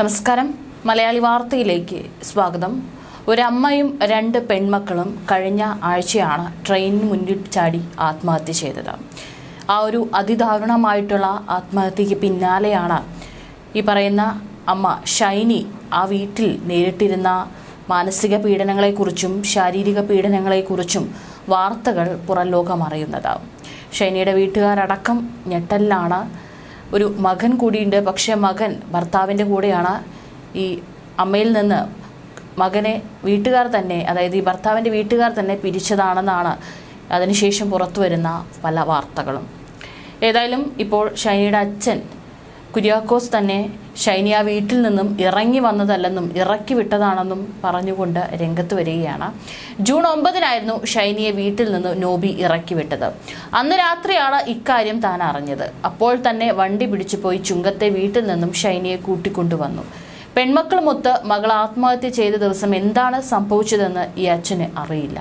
നമസ്കാരം. മലയാളി വാർത്തയിലേക്ക് സ്വാഗതം. ഒരമ്മയും രണ്ട് പെൺമക്കളും കഴിഞ്ഞ ആഴ്ചയാണ് ട്രെയിനിന് മുന്നിൽ ചാടി ആത്മഹത്യ ചെയ്തത്. ആ ഒരു അതിദാരുണമായിട്ടുള്ള ആത്മഹത്യക്ക് പിന്നാലെയാണ് ഈ പറയുന്ന അമ്മ ഷൈനി ആ വീട്ടിൽ നേരിട്ടിരുന്ന മാനസിക പീഡനങ്ങളെക്കുറിച്ചും ശാരീരിക പീഡനങ്ങളെക്കുറിച്ചും വാർത്തകൾ പുറം ലോകം അറിയുന്നത്. ഷൈനിയുടെ വീട്ടുകാരടക്കം ഞെട്ടലിലാണ് ഒരു മകൻ കൂടിയുണ്ട്. പക്ഷേ മകൻ ഭർത്താവിന്റെ കൂടെയാണ് ഈ അമ്മയിൽ നിന്ന് മകനെ വീട്ടുകാർ തന്നെ അതായത് ഈ ഭർത്താവിന്റെ വീട്ടുകാർ തന്നെ പിരിച്ചതാണെന്നാണ് അതിനുശേഷം പുറത്തു വരുന്ന പല വാർത്തകളും. ഏതായാലും ഇപ്പോൾ ഷൈനിയുടെ അച്ഛൻ കുര്യാക്കോസ് തന്നെ ഷൈനി ആ വീട്ടിൽ നിന്നും ഇറങ്ങി വന്നതല്ലെന്നും ഇറക്കി വിട്ടതാണെന്നും പറഞ്ഞുകൊണ്ട് രംഗത്ത് വരികയാണ്. ജൂൺ ഒമ്പതിനായിരുന്നു ഷൈനിയെ വീട്ടിൽ നിന്ന് നോബി ഇറക്കി വിട്ടത്. അന്ന് രാത്രിയാണ് ഇക്കാര്യം താൻ അറിഞ്ഞത്. അപ്പോൾ തന്നെ വണ്ടി പിടിച്ചു പോയി ചുങ്കത്തെ വീട്ടിൽ നിന്നും ഷൈനിയെ കൂട്ടിക്കൊണ്ടുവന്നു പെൺമക്കളുമൊത്ത് മകൾ ആത്മഹത്യ ചെയ്ത ദിവസം എന്താണ് സംഭവിച്ചതെന്ന് ഈ അച്ഛന് അറിയില്ല.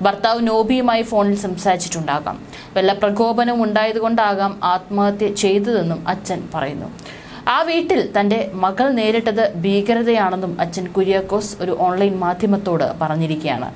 ഭർത്താവ് നോബിയുമായി ഫോണിൽ സംസാരിച്ചിട്ടുണ്ടാകാം. വല്ല പ്രകോപനം ഉണ്ടായതുകൊണ്ടാകാം ആത്മഹത്യ ചെയ്തതെന്നും അച്ഛൻ പറയുന്നു. ആ വീട്ടിൽ തന്റെ മകൾ നേരിട്ടത് ഭീകരതയാണെന്നും അച്ഛൻ കുര്യാക്കോസ് ഒരു ഓൺലൈൻ മാധ്യമത്തോട് പറഞ്ഞിരിക്കുകയാണ്.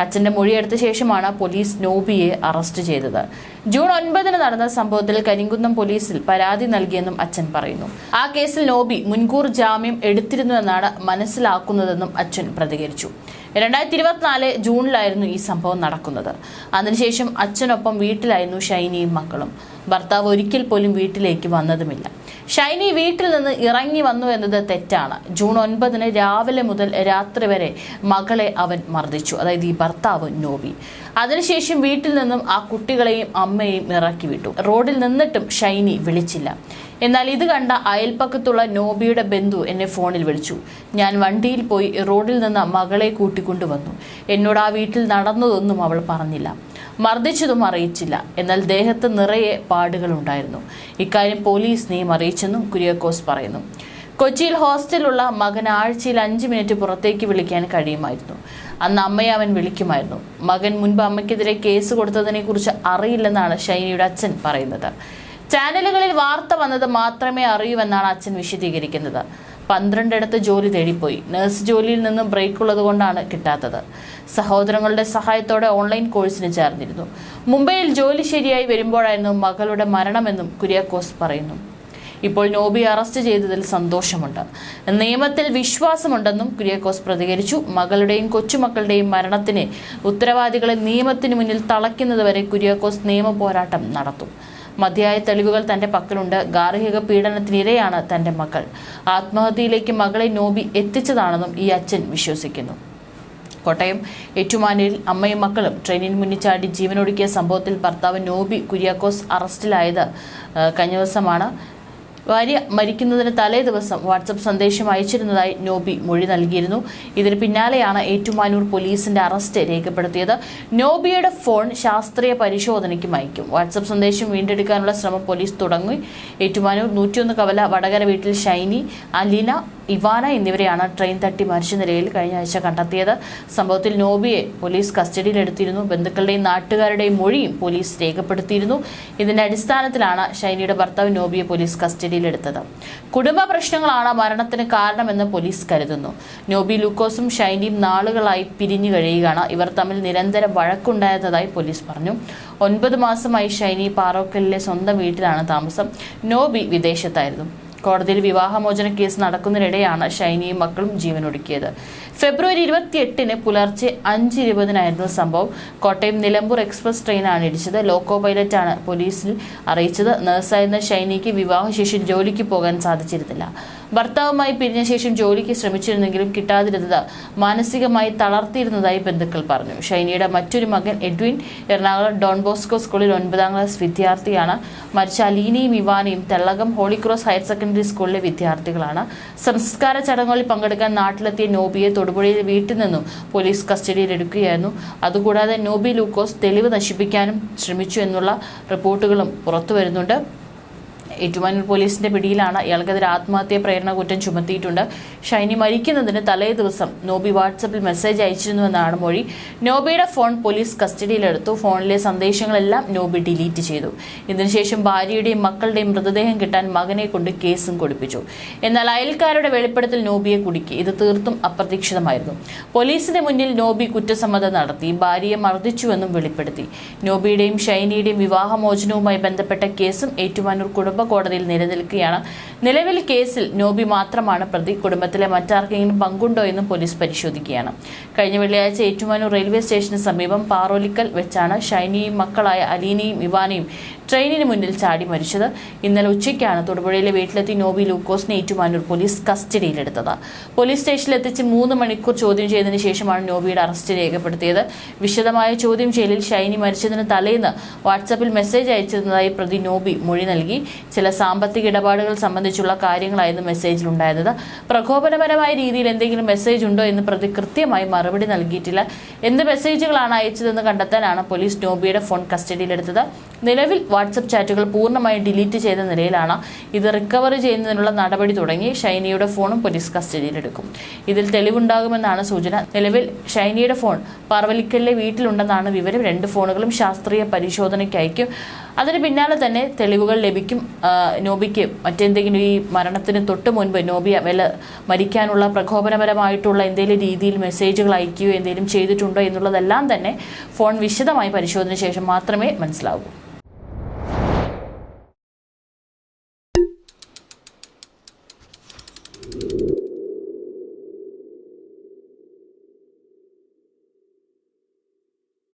അച്ഛന്റെ മൊഴിയെടുത്ത ശേഷമാണ് പോലീസ് നോബിയെ അറസ്റ്റ് ചെയ്തത്. ജൂൺ ഒൻപതിന് നടന്ന സംഭവത്തിൽ കരിങ്കുന്നം പോലീസിൽ പരാതി നൽകിയെന്നും അച്ഛൻ പറയുന്നു. ആ കേസിൽ നോബി മുൻകൂർ ജാമ്യം എടുത്തിരുന്നുവെന്നാണ് മനസ്സിലാക്കുന്നതെന്നും അച്ഛൻ പ്രതികരിച്ചു. രണ്ടായിരത്തി ഇരുപത്തിനാല് ജൂണിലായിരുന്നു ഈ സംഭവം നടക്കുന്നത്. അതിനുശേഷം അച്ഛനൊപ്പം വീട്ടിലായിരുന്നു ഷൈനിയും മക്കളും. ഭർത്താവ് ഒരിക്കൽ പോലും വീട്ടിലേക്ക് വന്നതുമില്ല. ഷൈനി വീട്ടിൽ നിന്ന് ഇറങ്ങി വന്നു എന്നത് തെറ്റാണ്. ജൂൺ ഒൻപതിന് രാവിലെ മുതൽ രാത്രി വരെ മകളെ അവൻ മർദ്ദിച്ചു. അതായത് ഈ ഭർത്താവ് നോബി. അതിനുശേഷം വീട്ടിൽ നിന്നും ആ കുട്ടികളെയും അമ്മയെയും ഇറക്കി വിട്ടു. റോഡിൽ നിന്നിട്ടും ഷൈനി വിളിച്ചില്ല. എന്നാൽ ഇത് കണ്ട അയൽപ്പക്കത്തുള്ള നോബിയുടെ ബന്ധു എന്നെ ഫോണിൽ വിളിച്ചു. ഞാൻ വണ്ടിയിൽ പോയി റോഡിൽ നിന്ന് മകളെ കൂട്ടിക്കൊണ്ടുവന്നു എന്നോട് ആ വീട്ടിൽ നടന്നതൊന്നും അവൾ പറഞ്ഞില്ല. മർദ്ദിച്ചതും അറിയിച്ചില്ല. എന്നാൽ ദേഹത്ത് നിറയെ പാടുകളുണ്ടായിരുന്നു. ഇക്കാര്യം പോലീസിനെയും അറിയിച്ചെന്നും കുര്യാക്കോസ് പറയുന്നു. കൊച്ചിയിൽ ഹോസ്റ്റലുള്ള മകൻ ആഴ്ചയിൽ അഞ്ച് മിനിറ്റ് പുറത്തേക്ക് വിളിക്കാൻ കഴിയുമായിരുന്നു. അന്ന് അമ്മയെ അവൻ വിളിക്കുമായിരുന്നു. മകൻ മുൻപ് അമ്മയ്ക്കെതിരെ കേസ് കൊടുത്തതിനെ കുറിച്ച് അറിയില്ലെന്നാണ് ഷൈനിയുടെ അച്ഛൻ പറയുന്നത്. ചാനലുകളിൽ വാർത്ത വന്നത് മാത്രമേ അറിയൂവെന്നാണ് അച്ഛൻ വിശദീകരിക്കുന്നത്. പന്ത്രണ്ടിടത്ത് ജോലി തേടിപ്പോയി. നഴ്സ് ജോലിയിൽ നിന്നും ബ്രേക്ക് ഉള്ളത് കൊണ്ടാണ് കിട്ടാത്തത്. സഹോദരങ്ങളുടെ സഹായത്തോടെ ഓൺലൈൻ കോഴ്സിന് ചേർന്നിരുന്നു. മുംബൈയിൽ ജോലി ശരിയായി വരുമ്പോഴായിരുന്നു മകളുടെ മരണമെന്നും കുര്യാക്കോസ് പറയുന്നു. ഇപ്പോൾ നോബി അറസ്റ്റ് ചെയ്തതിൽ സന്തോഷമുണ്ട്. നിയമത്തിൽ വിശ്വാസമുണ്ടെന്നും കുര്യാക്കോസ് പ്രതികരിച്ചു. മകളുടെയും കൊച്ചുമക്കളുടെയും മരണത്തിന് ഉത്തരവാദികളെ നിയമത്തിന് മുന്നിൽ തളയ്ക്കുന്നതുവരെ കുര്യാക്കോസ് നിയമ പോരാട്ടം നടത്തും. മതിയായ തെളിവുകൾ തന്റെ പക്കലുണ്ട്. ഗാർഹിക പീഡനത്തിനിരയാണ് തന്റെ മകൾ. ആത്മഹത്യയിലേക്ക് മകളെ നോബി എത്തിച്ചതാണെന്നും ഈ അച്ഛൻ വിശ്വസിക്കുന്നു. കോട്ടയം ഏറ്റുമാനൂരിൽ അമ്മയും മക്കളും ട്രെയിനിന് മുന്നിച്ചാടി ജീവനൊടുക്കിയ സംഭവത്തിൽ ഭർത്താവ് നോബി കുര്യാക്കോസ് അറസ്റ്റിലായത് കഴിഞ്ഞ ദിവസമാണ്. ഭാര്യ മരിക്കുന്നതിന് തലേ ദിവസം വാട്സപ്പ് സന്ദേശം അയച്ചിരുന്നതായി നോബി മൊഴി നൽകിയിരുന്നു. ഇതിന് പിന്നാലെയാണ് ഏറ്റുമാനൂർ പോലീസിന്റെ അറസ്റ്റ് രേഖപ്പെടുത്തിയത്. നോബിയുടെ ഫോൺ ശാസ്ത്രീയ പരിശോധനയ്ക്കും അയക്കും. വാട്സപ്പ് സന്ദേശം വീണ്ടെടുക്കാനുള്ള ശ്രമം പോലീസ് തുടങ്ങി. ഏറ്റുമാനൂർ നൂറ്റിയൊന്ന് കവല വടകര വീട്ടിൽ ഷൈനി അലീന ഇവാന എന്നിവരെയാണ് ട്രെയിൻ തട്ടി മരിച്ച നിലയിൽ കഴിഞ്ഞ ആഴ്ച കണ്ടെത്തിയത്. സംഭവത്തിൽ നോബിയെ പോലീസ് കസ്റ്റഡിയിലെടുത്തിരുന്നു. ബന്ധുക്കളുടെയും നാട്ടുകാരുടെയും മൊഴിയും പോലീസ് രേഖപ്പെടുത്തിയിരുന്നു. ഇതിന്റെ അടിസ്ഥാനത്തിലാണ് ഷൈനിയുടെ ഭർത്താവ് നോബിയെ പോലീസ് കസ്റ്റഡിയിലെടുത്തത്. കുടുംബ പ്രശ്നങ്ങളാണ് മരണത്തിന് കാരണമെന്ന് പോലീസ് കരുതുന്നു. നോബി ലൂക്കോസും ഷൈനിയും നാളുകളായി പിരിഞ്ഞു കഴിയുകയാണ്. ഇവർ തമ്മിൽ നിരന്തരം വഴക്കുണ്ടായതായി പോലീസ് പറഞ്ഞു. ഒൻപത് മാസമായി ഷൈനി പാറോക്കലിലെ സ്വന്തം വീട്ടിലാണ് താമസം. നോബി വിദേശത്തായിരുന്നു. കോടതിയിൽ വിവാഹമോചന കേസ് നടക്കുന്നതിനിടെയാണ് ഷൈനിയും മക്കളും ജീവനൊടുക്കിയത്. ഫെബ്രുവരി ഇരുപത്തിയെട്ടിന് പുലർച്ചെ അഞ്ച് ഇരുപതിനായിരുന്നു സംഭവം. കോട്ടയം നിലമ്പൂർ എക്സ്പ്രസ് ട്രെയിനാണ് ഇടിച്ചത്. ലോക്കോ പൈലറ്റാണ് പോലീസിൽ അറിയിച്ചത്. നഴ്സായിരുന്ന ഷൈനിക്ക് വിവാഹശേഷി ജോലിക്ക് പോകാൻ സാധിച്ചിരുന്നില്ല. ഭർത്താവുമായി പിരിഞ്ഞ ശേഷം ജോലിക്ക് ശ്രമിച്ചിരുന്നെങ്കിലും കിട്ടാതിരുന്നത് മാനസികമായി തളർത്തിയിരുന്നതായി ബന്ധുക്കൾ പറഞ്ഞു. ഷൈനിയുടെ മറ്റൊരു മകൻ എഡ്വിൻ എറണാകുളം ഡോൺ ബോസ്കോ സ്കൂളിൽ ഒൻപതാം ക്ലാസ് വിദ്യാർത്ഥിയാണ്. മരിച്ച അലീനയും ഇവാനയും Thellakam Holy Cross higher secondary സ്കൂളിലെ വിദ്യാർത്ഥികളാണ്. സംസ്കാര ചടങ്ങുകളിൽ പങ്കെടുക്കാൻ നാട്ടിലെത്തിയ നോബിയെ തൊടുപുഴയിൽ വീട്ടിൽ നിന്നും പോലീസ് കസ്റ്റഡിയിലെടുക്കുകയായിരുന്നു അതുകൂടാതെ നോബി ലൂക്കോസ് തെളിവ് നശിപ്പിക്കാനും ശ്രമിച്ചു എന്നുള്ള റിപ്പോർട്ടുകളും പുറത്തു വരുന്നുണ്ട് ഏറ്റുമാനൂർ പോലീസിന്റെ പിടിയിലാണ്. ഇയാൾക്കെതിരെ ആത്മഹത്യാ പ്രേരണ കുറ്റം ചുമത്തിയിട്ടുണ്ട്. ഷൈനി മരിക്കുന്നതിന് തലേ ദിവസം നോബി വാട്സപ്പിൽ മെസ്സേജ് അയച്ചിരുന്നുവെന്നാണ് മൊഴി. നോബിയുടെ ഫോൺ പോലീസ് കസ്റ്റഡിയിലെടുത്തു. ഫോണിലെ സന്ദേശങ്ങളെല്ലാം നോബി ഡിലീറ്റ് ചെയ്തു. ഇതിനുശേഷം ഭാര്യയുടെയും മക്കളുടെയും മൃതദേഹം കിട്ടാൻ മകനെ കൊണ്ട് കേസും കൊടുപ്പിച്ചു. എന്നാൽ അയൽക്കാരുടെ വെളിപ്പെടുത്തൽ നോബിയെ കുടുക്കി. ഇത് തീർത്തും അപ്രതീക്ഷിതമായിരുന്നു. പോലീസിന്റെ മുന്നിൽ നോബി കുറ്റസമ്മതം നടത്തി. ഭാര്യയെ മർദ്ദിച്ചുവെന്നും വെളിപ്പെടുത്തി. നോബിയുടെയും ഷൈനിയുടെയും വിവാഹമോചനവുമായി ബന്ധപ്പെട്ട കേസും ഏറ്റുമാനൂർ കുടുംബ കോടതിയിൽ നിലനിൽക്കുകയാണ്. നിലവിൽ കേസിൽ നോബി മാത്രമാണ് പ്രതി. കുടുംബത്തിലെ മറ്റാർക്കെങ്കിലും പങ്കുണ്ടോ എന്നും പോലീസ് പരിശോധിക്കുകയാണ്. കഴിഞ്ഞ വെള്ളിയാഴ്ച ഏറ്റുമാനൂർ റെയിൽവേ സ്റ്റേഷന് സമീപം പാറോലിക്കൽ വെച്ചാണ് ഷൈനിയും മക്കളായ അലീനയും ഇവാനയും ട്രെയിനിന് മുന്നിൽ ചാടി മരിച്ചത്. ഇന്നലെ ഉച്ചയ്ക്കാണ് തൊടുപുഴയിലെ വീട്ടിലെത്തി നോബി ലൂക്കോസിനെ ഏറ്റുമാനൂർ പോലീസ് കസ്റ്റഡിയിലെടുത്തത്. പോലീസ് സ്റ്റേഷനിലെത്തിച്ച് മൂന്ന് മണിക്കൂർ ചോദ്യം ചെയ്തതിന് ശേഷമാണ് നോബിയുടെ അറസ്റ്റ് രേഖപ്പെടുത്തിയത്. വിശദമായ ചോദ്യം ചെയ്യലിൽ ഷൈനി മരിച്ചതിന് തലേന്ന് വാട്സാപ്പിൽ മെസ്സേജ് അയച്ചിരുന്നതായി പ്രതി നോബി മൊഴി നൽകി. ചില സാമ്പത്തിക ഇടപാടുകൾ സംബന്ധിച്ചുള്ള കാര്യങ്ങളായിരുന്നു മെസ്സേജിലുണ്ടായിരുന്നത്. പ്രകോപനപരമായ രീതിയിൽ എന്തെങ്കിലും മെസ്സേജ് ഉണ്ടോ എന്ന് പ്രതി കൃത്യമായി മറുപടി നൽകിയിട്ടില്ല. എന്ത് മെസ്സേജുകളാണ് അയച്ചതെന്ന് കണ്ടെത്താനാണ് പോലീസ് നോബിയുടെ ഫോൺ കസ്റ്റഡിയിലെടുത്തത്. നിലവിൽ വാട്സപ്പ് ചാറ്റുകൾ പൂർണമായും ഡിലീറ്റ് ചെയ്ത നിലയിലാണ് ഇത് റിക്കവർ ചെയ്യുന്നതിനുള്ള നടപടി തുടങ്ങി. ഷൈനിയുടെ ഫോണും പോലീസ് കസ്റ്റഡിയിലെടുക്കും. ഇതിൽ തെളിവുണ്ടാകുമെന്നാണ് സൂചന. നിലവിൽ ഷൈനിയുടെ ഫോൺ പാർവലിക്കലിലെ വീട്ടിലുണ്ടെന്നാണ് വിവരം. രണ്ട് ഫോണുകളും ശാസ്ത്രീയ പരിശോധനയ്ക്ക് അയക്കും. അതിന് പിന്നാലെ തന്നെ തെളിവുകൾ ലഭിക്കും. നോബിക്ക് മറ്റെന്തെങ്കിലും ഈ മരണത്തിന് തൊട്ട് മുൻപ് നോബി വില മരിക്കാനുള്ള പ്രകോപനപരമായിട്ടുള്ള എന്തെങ്കിലും രീതിയിൽ മെസ്സേജുകൾ അയക്കുകയോ എന്തെങ്കിലും ചെയ്തിട്ടുണ്ടോ എന്നുള്ളതെല്ലാം തന്നെ ഫോൺ വിശദമായി പരിശോധന ശേഷം മാത്രമേ മനസ്സിലാവൂ.